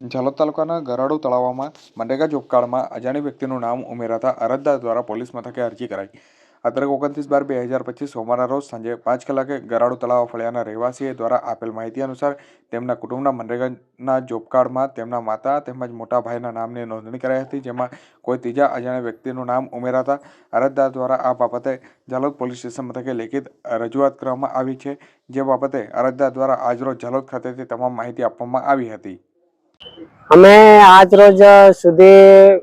ઝાલોદ તાલુકાના ગરાડુ તળાવમાં મનરેગા જોબકાર્ડમાં અજાણી વ્યક્તિનું નામ ઉમેરાતા અરજદાર દ્વારા પોલીસ મથકે અરજી કરાઈ. આ ઓગણત્રીસ બાર બે હજાર પચીસ સોમવારના રોજ સાંજે પાંચ કલાકે ગરાડુ તળાવ ફળિયાના રહેવાસીએ દ્વારા આપેલ માહિતી અનુસાર તેમના કુટુંબના મનરેગાના જોબકાર્ડમાં તેમના માતા તેમજ મોટા ભાઈના નામની નોંધણી કરાઈ હતી, જેમાં કોઈ ત્રીજા અજાણ્યા વ્યક્તિનું નામ ઉમેરાતા અરજદાર દ્વારા આ બાબતે ઝાલોદ પોલીસ સ્ટેશન મથકે લેખિત રજૂઆત કરવામાં આવી છે. જે બાબતે અરજદાર દ્વારા આજરોજ ઝાલોદ ખાતેથી તમામ માહિતી આપવામાં આવી હતી. અમે આજ રોજ સુધી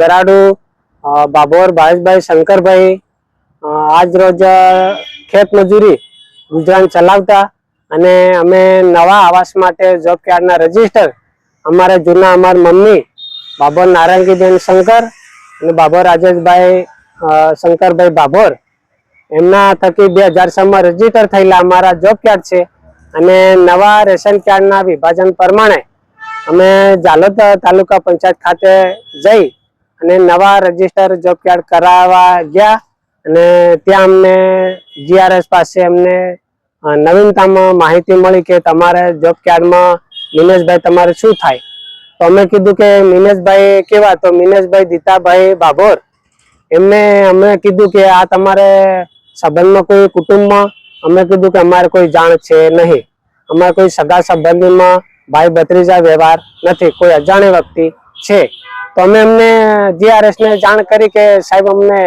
ગરાડુ બાબોર ભાવેશભાઈ શંકરભાઈ આજ રોજ ખેત મજૂરી ગુજરાન ચલાવતા અને અમે નવા આવાસ માટે જોબ કાર્ડના રજિસ્ટર અમારા જૂના, અમારી મમ્મી, બાબોર નારાયણગીબેન શંકર અને બાબોર રાજેશભાઈ શંકરભાઈ બાબોર. એમના થકી બે હજાર છમાં રજિસ્ટર થયેલા અમારા જોબ કાર્ડ છે અને નવા રેશન કાર્ડના વિભાજન પ્રમાણે અમે જાલોદ તાલુકા પંચાયત ખાતે જઈ અને નવા રજિસ્ટર જોબ કાર્ડ કરાવવા ગયા અને ત્યાં અમને જીઆરએસ પાસે અમને નવીનતામાં માહિતી મળી કે તમારે જોબ કાર્ડમાં મિનેશભાઈ તમારે શું થાય. તો અમે કીધું કે મિનેશભાઈ કેવા? તો મિનેશભાઈ દીતાભાઈ બાભોર એમને, અમે કીધું કે આ તમારે સંબંધમાં કોઈ કુટુંબમાં, અમે કીધું કે અમારે કોઈ જાણ છે નહીં. અમારે કોઈ સગા સંબંધીમાં ભાઈ ભત્રીજા વ્યવહાર નથી, કોઈ અજાણી વ્યક્તિ છે. તો અમે અમને જીઆરએસ ને જાણ કરી કે સાહેબ અમને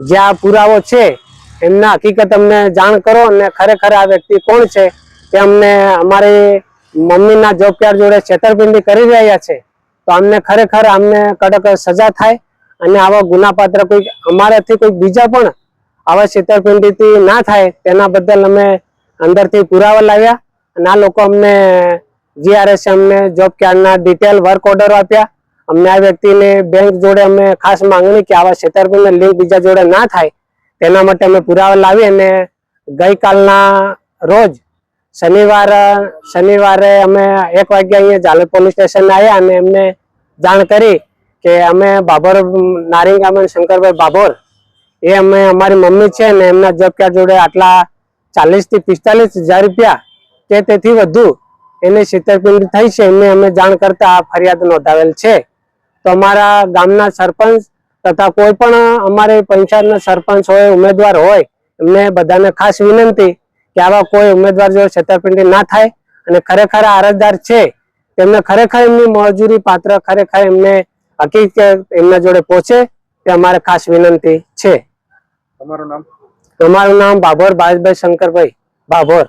જ્યાં પુરાવો છે, એમના હકીકત અમને જાણ કરો અને ખરેખર આ વ્યક્તિ કોણ છે તે અમને અમારી મમ્મીના જોબકાર જોડે છેતરપિંડી કરી રહ્યા છે. તો અમને ખરેખર અમને કડક સજા થાય અને આવા ગુનાપાત્ર કોઈ અમારાથી કોઈ બીજા પણ આવા છેતરપિંડીથી ના થાય તેના બદલ અમે અંદરથી પુરાવા લાવ્યા. અને આ લોકો અમને જીઆરએસ અમને જોબ કાર્ડના ડિટેલ વર્ક ઓર્ડર આપ્યા. અમને આ વ્યક્તિને બેંક જોડે અમે ખાસ માંગણી કે આવા છેતરપિંડી લિંક બીજા જોડે ના થાય, તેના માટે અમે પુરાવા લાવી અને ગઈકાલના રોજ શનિવાર, શનિવારે અમે એક વાગ્યા અહીંયા ઝાલોદ પોલીસ સ્ટેશન આવ્યા અને એમને જાણ કરી કે અમે બાબર નારિંગામન શંકરભાઈ બાબોર, એ અમે, અમારી મમ્મી છે ને એમના જોબ કાર્ડ જોડે આટલા ચાલીસથી પિસ્તાલીસ હજાર રૂપિયા કે તેથી વધુ એને છેતરપિંડી થઈ છે એમને અમે જાણ કરતા આ ફરિયાદ નોંધાવેલ છે. તો અમારા ગામના સરપંચ તથા કોઈ પણ અમારે પંચાયતના સરપંચ હોય ઉમેદવાર હોય એમને બધાને ખાસ વિનંતી કે આવા કોઈ ઉમેદવાર જો છેતરપિંડી ના થાય અને ખરેખર અરજદાર છે તેમને ખરેખર એમની મજૂરી પાત્ર ખરેખર એમને હકીકત એમના જોડે પહોંચે તે અમારે ખાસ વિનંતી છે. તમારું નામ? અમારું નામ બાભોર ભાવેશભાઈ શંકરભાઈ બાભોર.